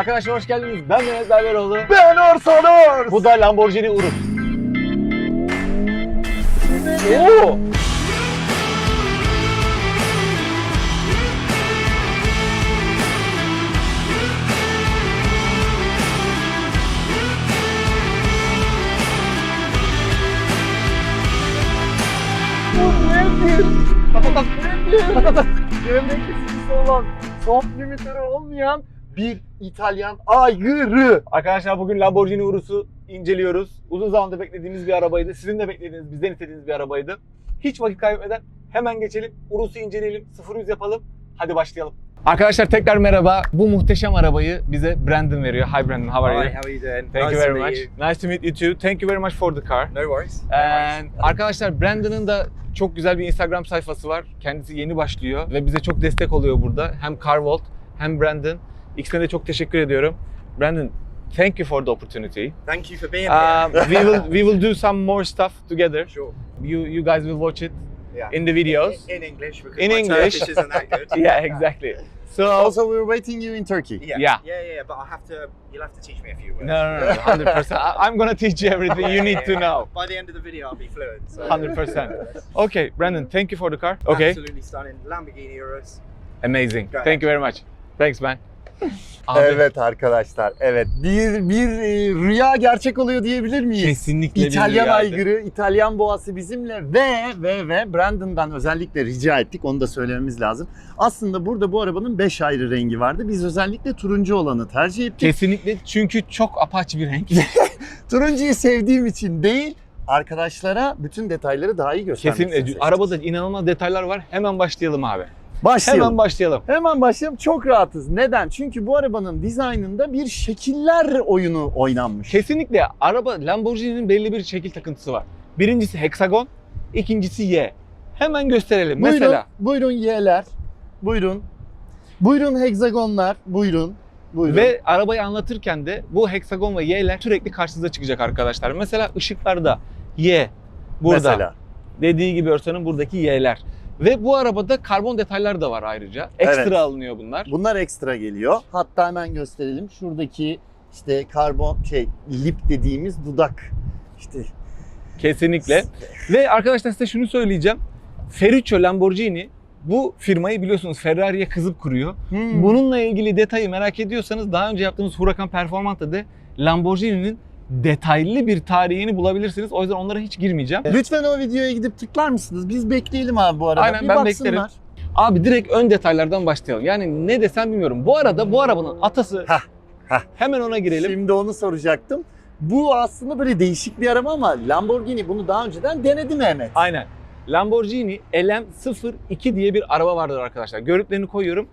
Arkadaşlar hoş geldiniz. Ben Mehmet Berberoğlu. Ben Orson Ors. Bu da Lamborghini Urus. Oo! Patatas Patatas. Gövde kesintisi olan, soft limitleri olmayan bir İtalyan aygırı. Arkadaşlar bugün Lamborghini Urus'u inceliyoruz. Uzun zamandır beklediğimiz bir arabaydı. Sizin de beklediğiniz, bizden istediğiniz bir arabaydı. Hiç vakit kaybetmeden hemen geçelim. Urus'u inceleyelim, 0-100 yapalım. Hadi başlayalım. Arkadaşlar tekrar merhaba. Bu muhteşem arabayı bize Brandon veriyor. Hi Brandon, how are you? Hi, how are you doing? Thank nice you very much. you. Nice to meet you too. Thank you very much for the car. No worries. No And worries. arkadaşlar Brandon'ın da çok güzel bir Instagram sayfası var. Kendisi yeni başlıyor ve bize çok destek oluyor burada. Hem Carvolt hem Brandon. İkisine de çok teşekkür ediyorum. Brandon, thank you for the opportunity. Thank you for being Um, here. we will we will do some more stuff together. Sure. You you guys will watch it Yeah. in the videos. In, in English because In my English. Turkish isn't that good. Yeah, exactly. So Also we're waiting you in Turkey. Yeah. Yeah. Yeah, yeah, but I have to. You'll have to teach me a few words. no, no, no, hundred percent. I'm gonna teach you everything you need to know. By the end of the video, I'll be fluent. So. Hundred percent. Okay, Brandon, thank you for the car. Okay, Absolutely stunning Lamborghini Urus. amazing. Go ahead. Thank you very much. Thanks, man. Abi, Evet arkadaşlar, evet. Bir bir e, rüya gerçek oluyor diyebilir miyiz? Kesinlikle bir İtalyan rüyaydı. aygırı, İtalyan boğası bizimle ve ve ve Brandon'dan özellikle rica ettik. Onu da söylememiz lazım. Aslında burada bu arabanın 5 ayrı rengi vardı. Biz özellikle turuncu olanı tercih ettik. Kesinlikle çünkü çok apaç bir renk. Turuncuyu sevdiğim için değil, arkadaşlara bütün detayları daha iyi göstermek için Kesinlikle. Arabada inanılmaz detaylar var. Hemen başlayalım abi. Başlayalım. Hemen başlayalım. Hemen başlayalım. Çok rahatız. Neden? Çünkü bu arabanın dizaynında bir şekiller oyunu oynanmış. Kesinlikle araba Lamborghini'nin belli bir şekil takıntısı var. Birincisi heksagon, ikincisi Y. Hemen gösterelim. Buyurun, Mesela buyurun Y'ler. Buyurun. Buyurun hegzagonlar. Buyurun. Buyurun. ve arabayı anlatırken de bu heksagon ve Y'ler sürekli karşınıza çıkacak arkadaşlar. Mesela ışıklarda Y burada. Mesela. Dediği gibi Örsan'ın buradaki Y'ler. Ve bu arabada karbon detaylar da var ayrıca. Ekstra Evet. alınıyor bunlar. Bunlar ekstra geliyor. Hatta hemen gösterelim. Şuradaki işte karbon şey lip dediğimiz dudak. İşte Kesinlikle. Ve arkadaşlar size şunu söyleyeceğim. Ferruccio Lamborghini bu firmayı biliyorsunuz Ferrari'ye kızıp kuruyor. Hmm. Bununla ilgili detayı merak ediyorsanız daha önce yaptığımız Huracan Performante'da de Lamborghini'nin detaylı bir tarihini bulabilirsiniz. O yüzden onlara hiç girmeyeceğim. Lütfen o videoya gidip tıklar mısınız? Biz bekleyelim abi bu arada. Aynen, bir ben baksınlar. beklerim. Abi direkt ön detaylardan başlayalım. Yani ne desem bilmiyorum. Bu arada bu arabanın atası Hah, hah. hemen ona girelim. Şimdi onu soracaktım. Bu aslında böyle değişik bir araba ama Lamborghini bunu daha önceden denedi Mehmet. Aynen. Lamborghini LM02 diye bir araba vardır arkadaşlar. Görüntülerini koyuyorum.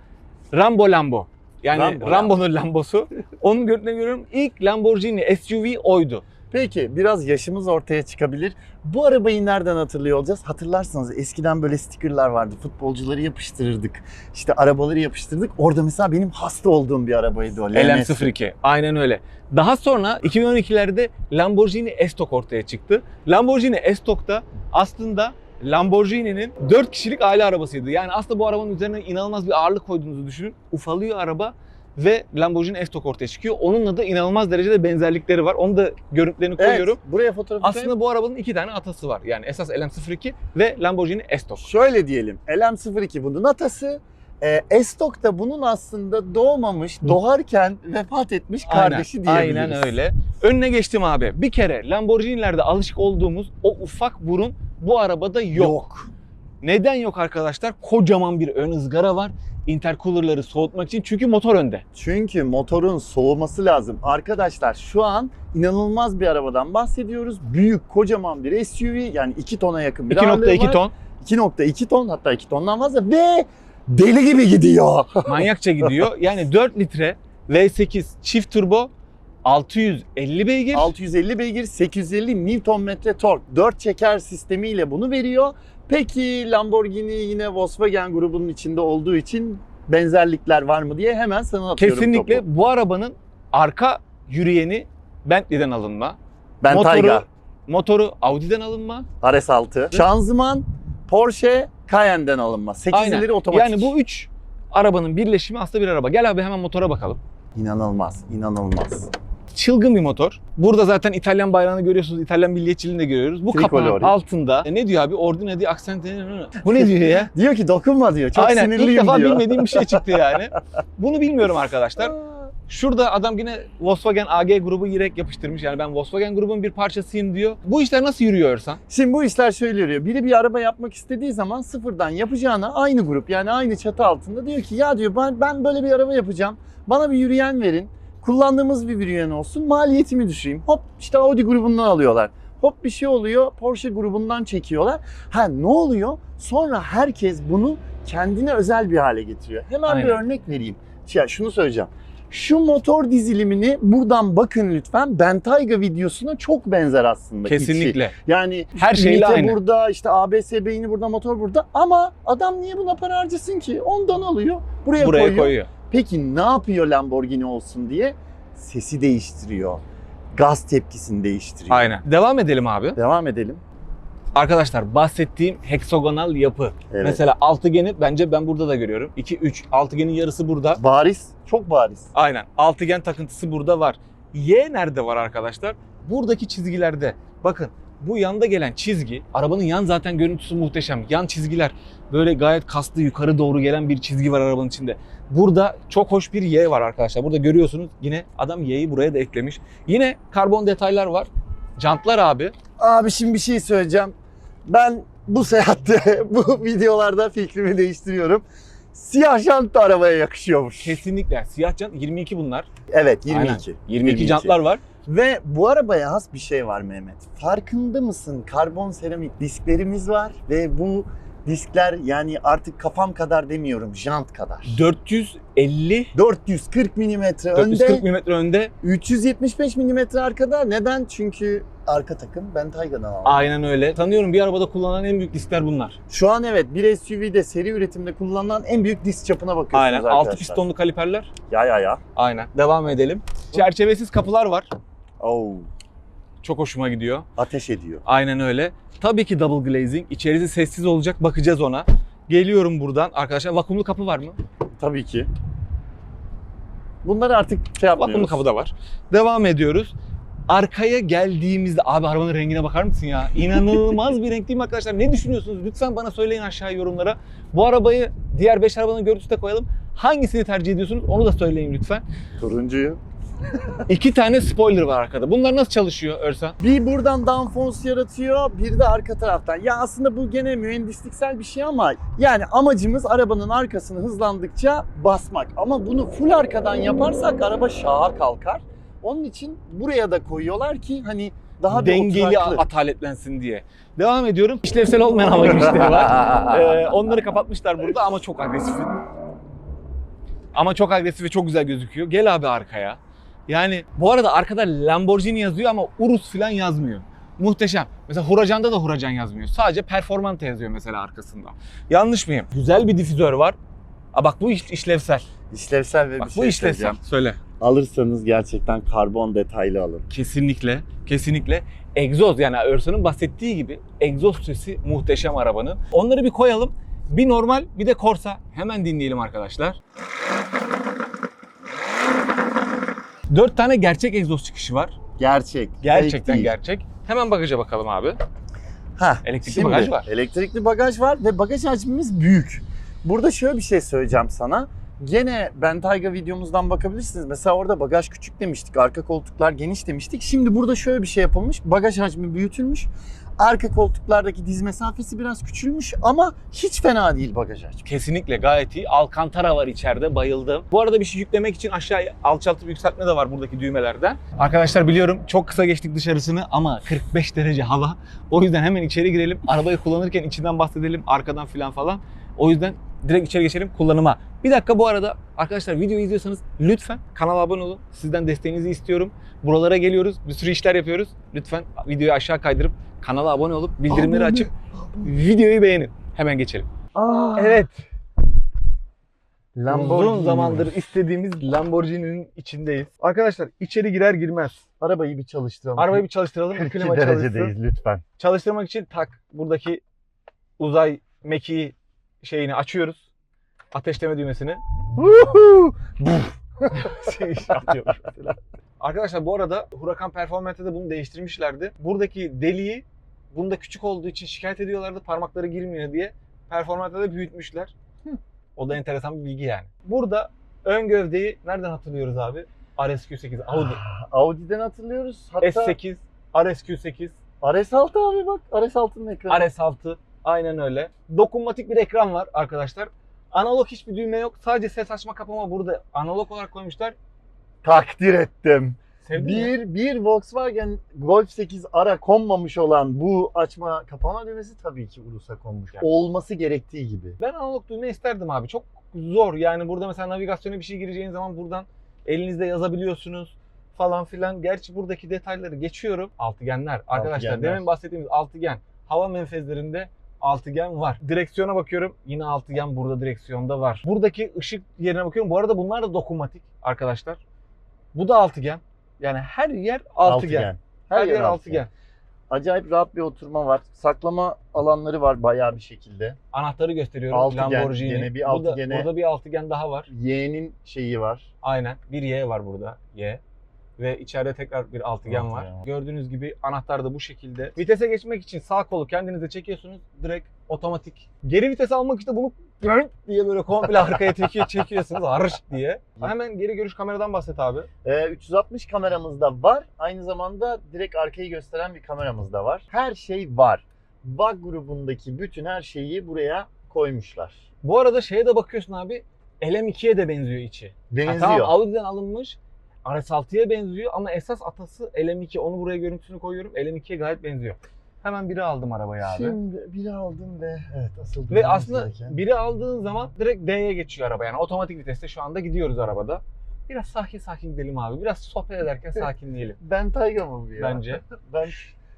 Rambo Lambo. Yani Rambo Rambo'nun Lambosu. Onun görüntülerini görüyorum. İlk Lamborghini SUV oydu. Peki biraz yaşımız ortaya çıkabilir. Bu arabayı nereden hatırlıyor olacağız? Hatırlarsanız eskiden böyle stickerlar vardı. Futbolcuları yapıştırırdık. İşte arabaları yapıştırdık. Orada mesela benim hasta olduğum bir arabaydı o. LMS. LM02. Aynen öyle. Daha sonra 2012'lerde Lamborghini Estok ortaya çıktı. Lamborghini Estok'ta aslında Lamborghini'nin 4 kişilik aile arabasıydı. Yani aslında bu arabanın üzerine inanılmaz bir ağırlık koyduğunuzu düşünün. Ufalıyor araba ve Lamborghini Estok ortaya çıkıyor. Onunla da inanılmaz derecede benzerlikleri var. Onu da görüntülerini Evet, koyuyorum. buraya fotoğraf Aslında bu arabanın iki tane atası var. Yani esas LM02 ve Lamborghini Estok. Şöyle diyelim. LM02 bunun atası. E, Estok da bunun aslında doğmamış, doğarken vefat etmiş kardeşi aynen, diyebiliriz. aynen öyle. Önüne geçtim abi. Bir kere Lamborghini'lerde alışık olduğumuz o ufak burun bu arabada yok. Yok. Neden yok arkadaşlar? Kocaman bir ön ızgara var. Intercooler'ları soğutmak için çünkü motor önde. Çünkü motorun soğuması lazım. Arkadaşlar şu an inanılmaz bir arabadan bahsediyoruz. Büyük, kocaman bir SUV yani 2 tona yakın bir ağırlığı 2.2 var. ton. 2.2 ton hatta 2 tondan fazla ve deli gibi gidiyor. Manyakça gidiyor. Yani 4 litre V8 çift turbo 650 beygir. 650 beygir, 850 Nm tork. 4 çeker sistemiyle bunu veriyor. Peki Lamborghini yine Volkswagen grubunun içinde olduğu için benzerlikler var mı diye hemen sana atıyorum Kesinlikle topu. bu arabanın arka yürüyeni Bentley'den alınma. Bentayga, Motoru, motoru Audi'den alınma. RS6. Şanzıman Porsche Cayenne'den alınma. 8 Aynen. ileri otomatik. Yani bu üç arabanın birleşimi aslında bir araba. Gel abi hemen motora bakalım. İnanılmaz, inanılmaz. Çılgın bir motor. Burada zaten İtalyan bayrağını görüyorsunuz. İtalyan milliyetçiliğini de görüyoruz. Bu kapağın altında e, ne diyor abi? Ordine di accent. Bu ne diyor ya? Diyor ki dokunma diyor. Çok Aynen. sinirliyim İlk defa diyor. bilmediğim bir şey çıktı yani. Bunu bilmiyorum arkadaşlar. Şurada adam yine Volkswagen AG grubu yürek yapıştırmış. Yani ben Volkswagen grubun bir parçasıyım diyor. Bu işler nasıl yürüyor Örsan? Şimdi bu işler şöyle yürüyor. Biri bir araba yapmak istediği zaman sıfırdan yapacağına aynı grup yani aynı çatı altında diyor ki ya diyor ben, ben böyle bir araba yapacağım. Bana bir yürüyen verin. Kullandığımız bir yürüyen olsun. Maliyetimi düşüreyim. Hop işte Audi grubundan alıyorlar. Hop bir şey oluyor. Porsche grubundan çekiyorlar. Ha ne oluyor? Sonra herkes bunu kendine özel bir hale getiriyor. Hemen bir Aynen. örnek vereyim. Ya şunu söyleyeceğim. Şu motor dizilimini buradan bakın lütfen. Bentayga videosuna çok benzer aslında. içi. Kesinlikle. Yani Her ünite aynı. burada, işte ABS beyni burada, motor burada. Ama adam niye buna para harcasın ki? Ondan alıyor, buraya, Buraya koyuyor. koyuyor. Peki ne yapıyor Lamborghini olsun diye? Sesi değiştiriyor. Gaz tepkisini değiştiriyor. Aynen. Devam edelim abi. Devam edelim. Arkadaşlar bahsettiğim heksagonal yapı. Evet. Mesela altıgeni bence ben burada da görüyorum. 2 3 altıgenin yarısı burada. Bariz, çok bariz. Aynen. Altıgen takıntısı burada var. Y nerede var arkadaşlar? Buradaki çizgilerde. Bakın bu yanda gelen çizgi, arabanın yan zaten görüntüsü muhteşem. Yan çizgiler böyle gayet kaslı yukarı doğru gelen bir çizgi var arabanın içinde. Burada çok hoş bir Y var arkadaşlar. Burada görüyorsunuz yine adam Y'yi buraya da eklemiş. Yine karbon detaylar var. Jantlar abi. Abi şimdi bir şey söyleyeceğim. Ben bu seyahatte, bu videolarda fikrimi değiştiriyorum. Siyah jant da arabaya yakışıyormuş. Kesinlikle siyah jant 22 bunlar. Evet, Aynen. 22. 22, jantlar var. Ve bu arabaya has bir şey var Mehmet. Farkında mısın? Karbon seramik disklerimiz var ve bu diskler yani artık kafam kadar demiyorum, jant kadar. 450 440 mm 440 önde, mm önde. 375 mm arkada. Neden? Çünkü arka takım ben Tayga'dan aldım. Aynen öyle. Sanıyorum bir arabada kullanılan en büyük diskler bunlar. Şu an evet bir SUV'de seri üretimde kullanılan en büyük disk çapına bakıyorsunuz Aynen. arkadaşlar. 6 pistonlu kaliperler. Ya ya ya. Aynen. Devam edelim. Çerçevesiz kapılar var. Oo, Çok hoşuma gidiyor. ateş ediyor. Aynen öyle. Tabii ki double glazing. İçerisi sessiz olacak. Bakacağız ona. Geliyorum buradan. Arkadaşlar vakumlu kapı var mı? Tabii ki. Bunları artık şey yapmıyoruz. Vakumlu kapı da var. Devam ediyoruz. Arkaya geldiğimizde abi arabanın rengine bakar mısın ya? İnanılmaz bir renk değil mi arkadaşlar? Ne düşünüyorsunuz? Lütfen bana söyleyin aşağı yorumlara. Bu arabayı diğer 5 arabanın görüntüsüne koyalım. Hangisini tercih ediyorsunuz? Onu da söyleyin lütfen. Turuncuyu. İki tane spoiler var arkada. Bunlar nasıl çalışıyor Örsan? Bir buradan downforce yaratıyor, bir de arka taraftan. Ya aslında bu gene mühendisliksel bir şey ama yani amacımız arabanın arkasını hızlandıkça basmak. Ama bunu full arkadan yaparsak araba şaha kalkar. Onun için buraya da koyuyorlar ki hani daha Dengeli ataletlensin diye. Devam ediyorum. İşlevsel olmayan hava girişleri var. Ee, onları kapatmışlar burada ama çok agresif. Ama çok agresif ve çok güzel gözüküyor. Gel abi arkaya. Yani bu arada arkada Lamborghini yazıyor ama Urus falan yazmıyor. Muhteşem. Mesela Huracan'da da Huracan yazmıyor. Sadece Performante yazıyor mesela arkasında. Yanlış mıyım? Güzel bir difüzör var. Aa bak bu iş- işlevsel. İşlevsel ve Bak bir bu şey işlevsel. söyleyeceğim. Söyle. Alırsanız gerçekten karbon detaylı alın. Kesinlikle, kesinlikle. Egzoz yani Örsan'ın bahsettiği gibi egzoz sesi muhteşem arabanın. Onları bir koyalım. Bir normal bir de Corsa. Hemen dinleyelim arkadaşlar. Dört tane gerçek egzoz çıkışı var. Gerçek. Gerçekten değil. gerçek. Hemen bagaja bakalım abi. Heh, Elektrikli bagaj var. Elektrikli bagaj var ve bagaj hacmimiz büyük. Burada şöyle bir şey söyleyeceğim sana. Gene Bentayga videomuzdan bakabilirsiniz. Mesela orada bagaj küçük demiştik, arka koltuklar geniş demiştik. Şimdi burada şöyle bir şey yapılmış. Bagaj hacmi büyütülmüş. Arka koltuklardaki diz mesafesi biraz küçülmüş ama hiç fena değil bagaj hacmi. Kesinlikle gayet iyi. Alcantara var içeride. Bayıldım. Bu arada bir şey yüklemek için aşağı alçaltıp yükseltme de var buradaki düğmelerden. Arkadaşlar biliyorum çok kısa geçtik dışarısını ama 45 derece hava. O yüzden hemen içeri girelim. Arabayı kullanırken içinden bahsedelim. Arkadan filan falan. O yüzden direkt içeri geçelim kullanıma. Bir dakika bu arada arkadaşlar videoyu izliyorsanız lütfen kanala abone olun. Sizden desteğinizi istiyorum. Buralara geliyoruz. Bir sürü işler yapıyoruz. Lütfen videoyu aşağı kaydırıp kanala abone olup bildirimleri Abone. açıp videoyu beğenin. Hemen geçelim. Evet. Uzun zamandır istediğimiz Lamborghini'nin içindeyiz. Arkadaşlar içeri girer girmez. Arabayı bir çalıştıralım. Arabayı bir çalıştıralım. 42 klima çalışsın. derecedeyiz lütfen. Çalıştırmak için tak buradaki uzay mekiği şeyini açıyoruz. Ateşleme düğmesini. Woohoo! Buf. iş atıyormuş mesela. Arkadaşlar bu arada Huracan Performante'de de bunu değiştirmişlerdi. Buradaki deliği bunda küçük olduğu için şikayet ediyorlardı parmakları girmiyor diye. Performante'de de büyütmüşler. O da enteresan bir bilgi yani. Burada ön gövdeyi nereden hatırlıyoruz abi? RSQ8 Audi. Audi'den hatırlıyoruz. Hatta S8, RSQ8, RS6 abi bak. RS6'nın ekranı. RS6 aynen öyle. Dokunmatik bir ekran var arkadaşlar. Analog hiçbir düğme yok. Sadece ses açma kapama burada analog olarak koymuşlar. Takdir ettim. Sevdin mi? Bir, bir Volkswagen Golf 8 ara konmamış olan bu açma kapama düğmesi tabii ki Urus'a konmuş. Yani. Olması gerektiği gibi. Ben analog düğme isterdim abi. Çok zor. Yani burada mesela navigasyona bir şey gireceğin zaman buradan elinizde yazabiliyorsunuz falan filan. Gerçi buradaki detayları geçiyorum. Altıgenler. Arkadaşlar Altıgenler. demin bahsettiğimiz altıgen. Hava menfezlerinde altıgen var. Direksiyona bakıyorum. Yine altıgen burada direksiyonda var. Buradaki ışık yerine bakıyorum. Bu arada bunlar da dokunmatik arkadaşlar. Bu da altıgen. Yani her yer altıgen. Her, yer, altıgen. Acayip rahat bir oturma var. Saklama alanları var bayağı bir şekilde. Anahtarı gösteriyorum. Altıgen, Lamborghini. gene bir Burada- altıgene- Burada bir altıgen daha var. Y'nin şeyi var. Aynen. Bir Y var burada. Y. Ve içeride tekrar bir altıgen var. Altıgen var. Gördüğünüz gibi anahtar da bu şekilde. Vitese geçmek için sağ kolu kendinize çekiyorsunuz. Direkt otomatik. Geri vites almak için de bunu diye böyle komple arkaya çekiyor, çekiyorsunuz. Harış diye. Hemen geri görüş kameradan bahset abi. Ee, 360 kameramız da var. Aynı zamanda direkt arkayı gösteren bir kameramız da var. Her şey var. VAG grubundaki bütün her şeyi buraya koymuşlar. Bu arada şeye de bakıyorsun abi. LM2'ye de benziyor içi. Benziyor. tamam Audi'den alınmış. RS6'ya benziyor ama esas atası LM2. Onu buraya görüntüsünü koyuyorum. LM2'ye gayet benziyor. Hemen biri aldım arabayı abi. Şimdi biri aldım ve evet asıl Ve aslında gereken- biri aldığın zaman direkt D'ye geçiyor araba. Yani otomatik viteste şu anda gidiyoruz arabada. Biraz sakin sakin gidelim abi. Biraz sohbet ederken sakinleyelim Ben Tayga mı bu ya? bence. Ben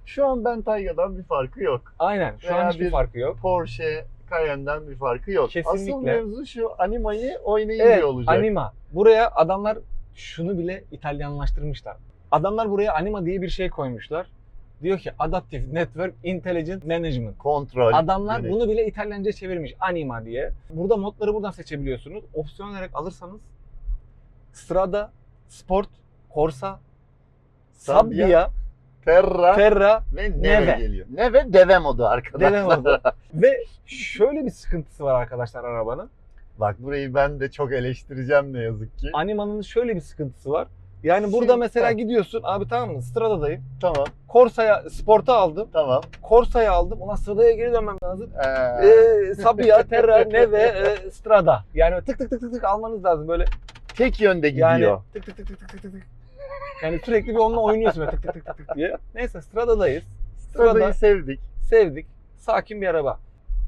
şu an ben Tayga'dan bir farkı yok. Aynen. Şu Veya an hiçbir bir- farkı yok. Porsche Cayenne'den bir farkı yok. Asıl Kesinlikle. mevzu şu animayı oynayınca Evet, olacak. anima. Buraya adamlar şunu bile İtalyanlaştırmışlar. Adamlar buraya anima diye bir şey koymuşlar. Diyor ki Adaptive Network Intelligent Management. Kontrol. Adamlar yönetim. bunu bile İtalyanca çevirmiş. Anima diye. Burada modları buradan seçebiliyorsunuz. Opsiyon olarak alırsanız Strada, Sport, Corsa, Sabia, Sabia, Terra Terra, ve Neve, Neve. geliyor. Neve deve modu arkadaşlar. Deve modu. Ve şöyle bir sıkıntısı var arkadaşlar arabanın. Bak burayı ben de çok eleştireceğim ne yazık ki. Anima'nın şöyle bir sıkıntısı var. Yani burada Şimdi- mesela gidiyorsun abi tamam mı? Strada'dayım. Tamam Corsa'ya, Sport'a aldım. tamam. Corsa'ya aldım. Ulan Strada'ya geri dönmem lazım. Ee, Ee, Sabia, Terra, Neve, e, Strada. Yani tık tık tık tık tık almanız lazım böyle. tek yönde gidiyor. Yani tık tık tık tık tık tık tık. Yani sürekli bir onunla oynuyorsun böyle tık tık tık tık tık diye. Neyse Strada'dayız. Strada'yı Strada sevdik. sevdik. Sakin bir araba.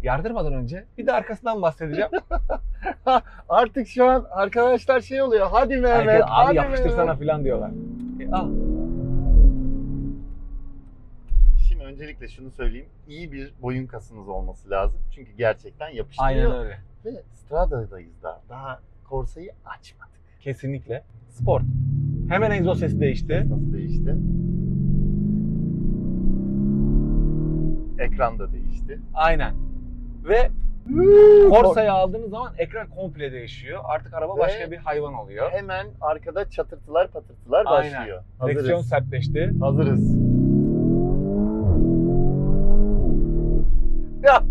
Yardırmadan önce bir de arkasından bahsedeceğim. Artık şu an arkadaşlar şey oluyor. Hadi Mehmet. Herkes, abi hadi yapıştırsana Mehmet." falan diyorlar. E, al. Şimdi öncelikle şunu söyleyeyim. İyi bir boyun kasınız olması lazım. Çünkü gerçekten yapıştırıyor. Aynen öyle. Ve Strada'dayız da. Daha Corsa'yı açmadık. Kesinlikle. Sport. Hemen egzoz sesi değişti. Nasıl değişti? Ekranda değişti. Aynen. Ve Corsa'yı aldığınız zaman ekran komple değişiyor. Artık araba Ve- başka bir hayvan oluyor. Hemen arkada çatırtılar patırtılar Aynen. başlıyor. Direksiyon Hazırız. sertleşti. Hazırız. Ya.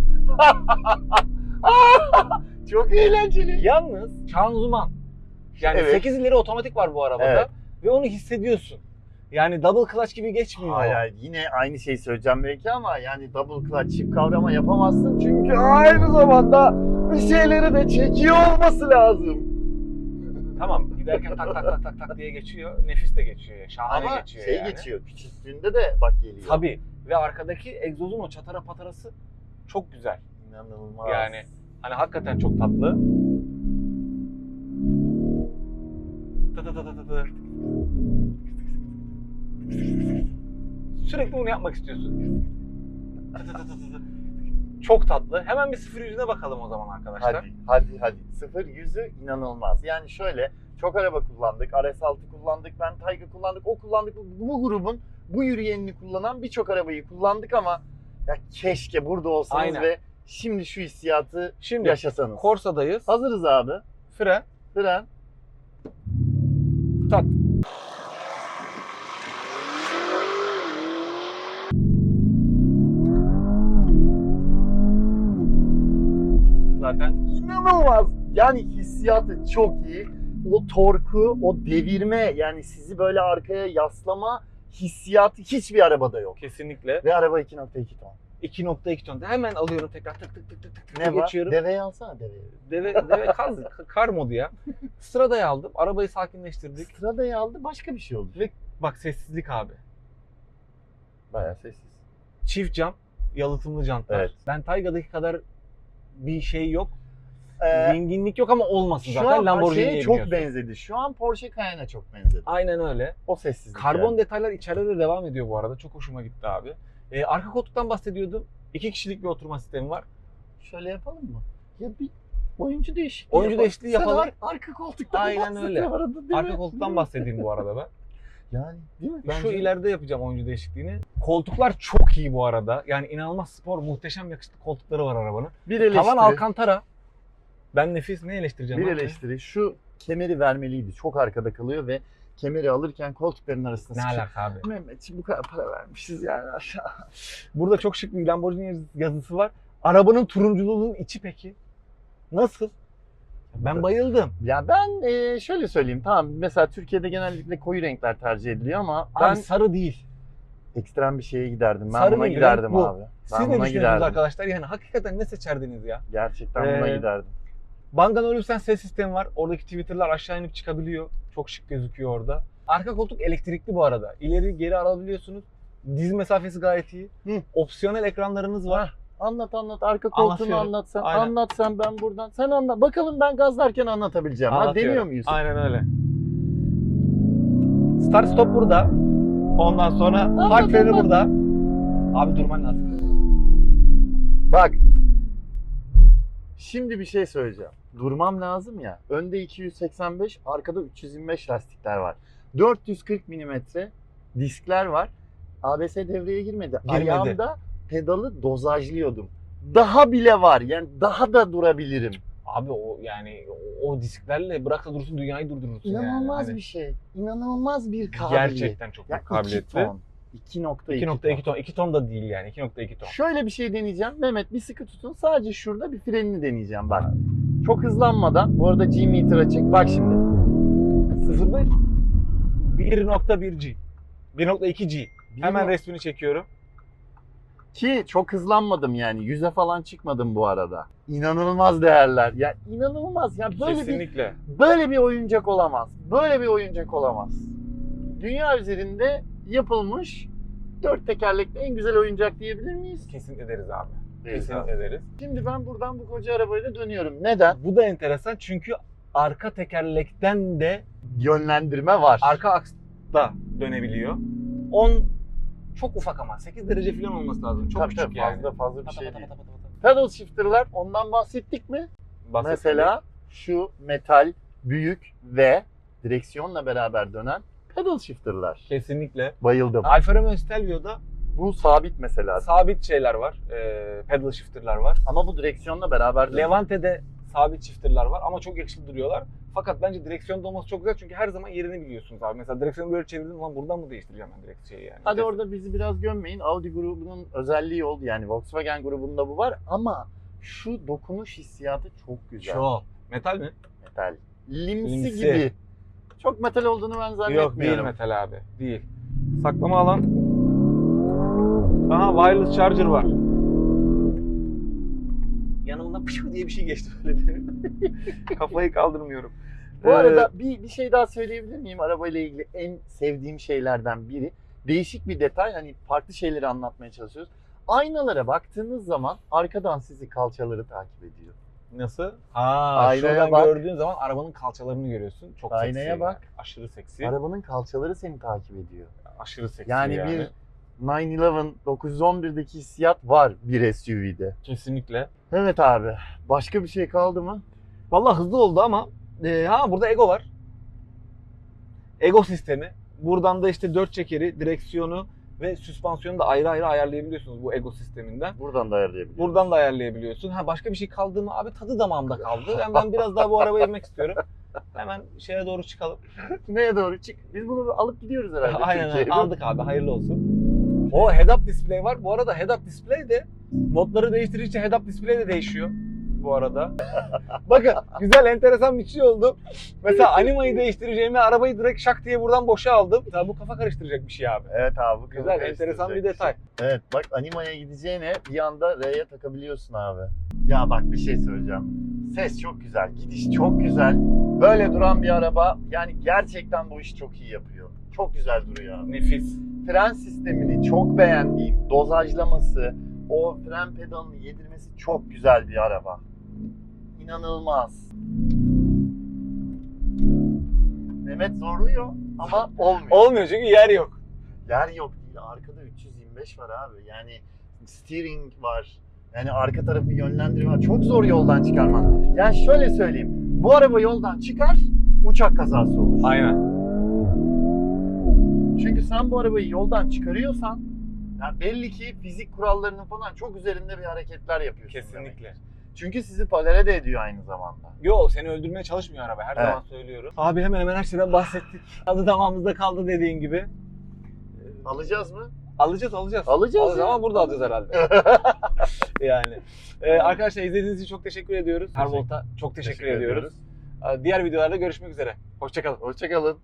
Çok eğlenceli. Yalnız şanzıman. Yani Evet. 8 ileri otomatik var bu arabada. Evet. Ve onu hissediyorsun. Yani double clutch gibi geçmiyor. Hayır, hayır, yine aynı şeyi söyleyeceğim belki ama yani double clutch çift kavrama yapamazsın çünkü aynı zamanda bir şeyleri de çekiyor olması lazım. Tamam giderken tak tak tak tak tak diye geçiyor. Nefis de geçiyor. ya, Şahane ama geçiyor şey yani. geçiyor küçüklüğünde de bak geliyor. Tabii. Ve arkadaki egzozun o çatara patarası çok güzel. İnanılmaz. Yani Hani hakikaten çok tatlı. Tı tı tı tı tı tı. Sürekli bunu yapmak istiyorsun. Çok tatlı. Hemen bir sıfır yüzüne bakalım o zaman arkadaşlar. Hadi hadi hadi. Sıfır yüzü inanılmaz. Yani şöyle çok araba kullandık. RS6 kullandık. Ben Tayga kullandık. O kullandık. Bu grubun bu yürüyenini kullanan birçok arabayı kullandık ama ya keşke burada olsanız Aynen. ve şimdi şu hissiyatı Şimdi yaşasanız. Corsa'dayız. Hazırız abi. Fren. Fren. tat. Zaten İnanılmaz. Yani hissiyatı çok iyi. O torku, o devirme yani sizi böyle arkaya yaslama hissiyatı hiçbir arabada yok. kesinlikle Ve araba 2.2 ton. 2.2 ton. Hemen alıyorum tekrar tık tık tık tık tık Ne var? geçiyorum. Deveyi alsana deveyi. Deve, deve kar, kar modu ya. Sıradayı aldım. Arabayı sakinleştirdik. Sıradayı aldı başka bir şey oldu. Bak sessizlik abi. Bayağı sessiz. Çift cam, yalıtımlı jantlar. Evet. Ben Tayga'daki kadar bir şey yok. Ee, Zenginlik yok ama olmasın şu zaten. an Lamborghini'ye şeye çok biniyorsun. benzedi. Şu an Porsche Cayenne'e çok benzedi. Aynen öyle. O sessizlik. Karbon yani. detaylar içeride de devam ediyor bu arada. Çok hoşuma gitti abi. Ee, arka koltuktan bahsediyordum. İki kişilik bir oturma sistemi var. Şöyle yapalım mı? Ya bir oyuncu değişikliği Oyuncu yapalım. değişikliği Sen yapalım. ar- arka koltukta Aynen öyle. Arada, değil Arka mi? koltuktan bahsedeyim bu arada ben. Yani değil mi? Şu ileride yapacağım oyuncu değişikliğini. Koltuklar çok iyi bu arada. Yani inanılmaz spor, muhteşem yakışıklı koltukları var arabanın. bir eleştiri. Tavan Alcantara. Ben nefis ne eleştireceğim? Bir abi? eleştiri. Şu kemeri vermeliydi. Çok arkada kalıyor ve kemeri alırken koltukların arasında Ne sıkışıyor. alaka abi? Mehmetciğim bu kadar para vermişiz yani aşağı. Burada çok şık bir Lamborghini yazısı var. Arabanın turunculuğunun içi peki? Nasıl? Ben bayıldım. Ya ben e, şöyle söyleyeyim tamam mesela Türkiye'de genellikle koyu renkler tercih ediliyor ama ben Abi sarı değil. ekstrem bir şeye giderdim. Ben Sarı buna değil, giderdim renk bu. abi. Siz ne buna düşünüyorsunuz giderdim. arkadaşlar? Yani hakikaten ne seçerdiniz ya? Gerçekten buna Ee, giderdim. Bang'dan ölürsen ses sistemi var. Oradaki Twitter'lar aşağı inip çıkabiliyor. Çok şık gözüküyor orada. Arka koltuk elektrikli bu arada. İleri geri alabiliyorsunuz. Diz mesafesi gayet iyi. Hı. Opsiyonel ekranlarınız var. Anlat anlat arka koltuğunu Anlatıyorum. anlat sen. Aynen. Anlat sen ben buradan. Sen anlat. Bakalım ben gazlarken anlatabileceğim. Ha, Anlatıyorum. deniyor muyuz? Aynen öyle. Start stop burada. Ondan sonra park freni burada. Abi durman lazım. Bak. Şimdi bir şey söyleyeceğim. Durmam lazım ya. Önde 285, arkada 325 lastikler var. 440 milimetre diskler var. ABS devreye girmedi. Girmedi. Ayağımda pedalı dozajlıyordum. Daha bile var. Yani daha da durabilirim. Abi o yani o, o disklerle bırak da dursun dünyayı durdurursun yani. İnanılmaz Hani bir şey. İnanılmaz bir kabiliyet. Gerçekten çok büyük kabiliyetli. 2 ton. 2.2 2.2 ton. 2 ton da değil yani. 2.2 ton. Şöyle bir şey deneyeceğim. Mehmet bir sıkı tutun. Sadece şurada bir frenini deneyeceğim bak. Çok hızlanmadan. Bu arada G meter açık. Bak şimdi. 0.5 1.1G. 1.2G. Hemen Bir- resmini çekiyorum. Ki çok hızlanmadım yani. Yüze falan çıkmadım bu arada. İnanılmaz değerler. Ya inanılmaz. Ya böyle bir Kesinlikle. böyle bir oyuncak olamaz. Böyle bir oyuncak olamaz. Dünya üzerinde yapılmış dört tekerlekli en güzel oyuncak diyebilir miyiz? Kesinlikle deriz abi. Deriz Kesinlikle deriz. Şimdi ben buradan bu koca arabayla dönüyorum. Neden? Bu da enteresan çünkü arka tekerlekten de Yönlendirme var. arka aksta dönebiliyor. 10 çok ufak ama 8 derece falan olması lazım. Çok Tabii küçük tabii, yani. fazla fazla bir şey değil. Pedal shifter'lar ondan bahsettik mi? Bahsettim. Mesela şu metal, büyük ve direksiyonla beraber dönen pedal shifter'lar. Kesinlikle. Bayıldım. Alfa Romeo Stelvio'da Bu sabit mesela. sabit şeyler var. E, pedal shifter'lar var. Ama bu direksiyonla beraber. Levante'de sabit shifter'lar var ama çok yakışıklı duruyorlar. Fakat bence direksiyonda olması çok güzel çünkü her zaman yerini biliyorsunuz abi. Mesela direksiyonu böyle çevirdim lan buradan mı değiştireceğim ben direkt şeyi yani. Hadi orada bizi biraz gömmeyin. Audi grubunun özelliği oldu. Yani Volkswagen grubunda bu var ama şu dokunuş hissiyatı çok güzel. Çok. Metal mi? metal. Limsi, Limsi. gibi. Çok metal olduğunu ben zannetmiyorum. Yok değil metal abi. Değil. Saklama alan. Aha wireless charger var. Yanımdan pışık diye bir şey geçti böyle. Kafayı kaldırmıyorum. Bu Ee, arada bir, bir şey daha söyleyebilir miyim? Arabayla ilgili en sevdiğim şeylerden biri. Değişik bir detay. Hani farklı şeyleri anlatmaya çalışıyoruz. Aynalara baktığınız zaman arkadan sizi kalçaları takip ediyor. Nasıl? Ha, Aynaya şuradan bak. gördüğün zaman arabanın kalçalarını görüyorsun. Çok Aynaya seksi. yani. bak. Aşırı seksi. Arabanın kalçaları seni takip ediyor. Aşırı seksi Yani, yani. bir 911 911'deki hissiyat var bir SUV'de. Kesinlikle. Evet abi. Başka bir şey kaldı mı? Vallahi hızlı oldu ama e, ha burada Ego var. Ego sistemi. Buradan da işte dört çekeri, direksiyonu ve süspansiyonu da ayrı ayrı ayarlayabiliyorsunuz bu Ego sisteminden. Buradan da ayarlayabiliriz. Buradan da ayarlayabiliyorsun. Ha başka bir şey kaldı mı? Abi tadı damağımda kaldı. Yani ben biraz daha bu arabaya binmek istiyorum. Hemen şeye doğru çıkalım. Neye doğru çık? Biz bunu alıp gidiyoruz herhalde. Aynen Türkiye'ye. aldık abi hayırlı olsun. O head-up display var. Bu arada head-up display de modları değiştirdikçe head-up display de değişiyor bu arada. Bakın güzel enteresan bir şey oldu. Mesela animayı değiştireceğime arabayı direkt şak diye buradan boşa aldım. Tabii bu kafa karıştıracak bir şey abi. Evet abi. bu Güzel, enteresan bir karıştıracak detay. Evet bak animaya gideceğine bir anda R'ye takabiliyorsun abi. Ya bak bir şey söyleyeceğim. Ses çok güzel, gidiş çok güzel. Böyle duran bir araba yani gerçekten bu işi çok iyi yapıyor. Çok güzel duruyor abi. Nefis. Fren sistemini çok beğendiğim, dozajlaması, o fren pedalını yedirmesi çok güzel bir araba. İnanılmaz. Mehmet zorluyor ama olmuyor. Olmuyor çünkü yer yok. Yer yok değil. Arkada 325 var abi. Yani steering var. Yani arka tarafı yönlendirme var. Çok zor yoldan çıkarman. Yani şöyle söyleyeyim. Bu araba yoldan çıkar, uçak kazası olur. Aynen. Çünkü sen bu arabayı yoldan çıkarıyorsan ya belli ki fizik kurallarının falan çok üzerinde bir hareketler yapıyorsun. Kesinlikle. demek. Çünkü sizi tolere de ediyor aynı zamanda. Yo seni öldürmeye çalışmıyor araba her Evet. zaman söylüyorum. Abi hemen hemen her şeyden bahsettik. Adı damağımızda kaldı dediğin gibi. Alacağız mı? Alacağız alacağız. Alacağız ya. ama burada alacağız herhalde. yani. Ee, arkadaşlar izlediğiniz için çok teşekkür ediyoruz. Hervolt'a çok teşekkür, Teşekkür ediyoruz. Ee, Diğer videolarda görüşmek üzere. Hoşçakalın. Hoşçakalın.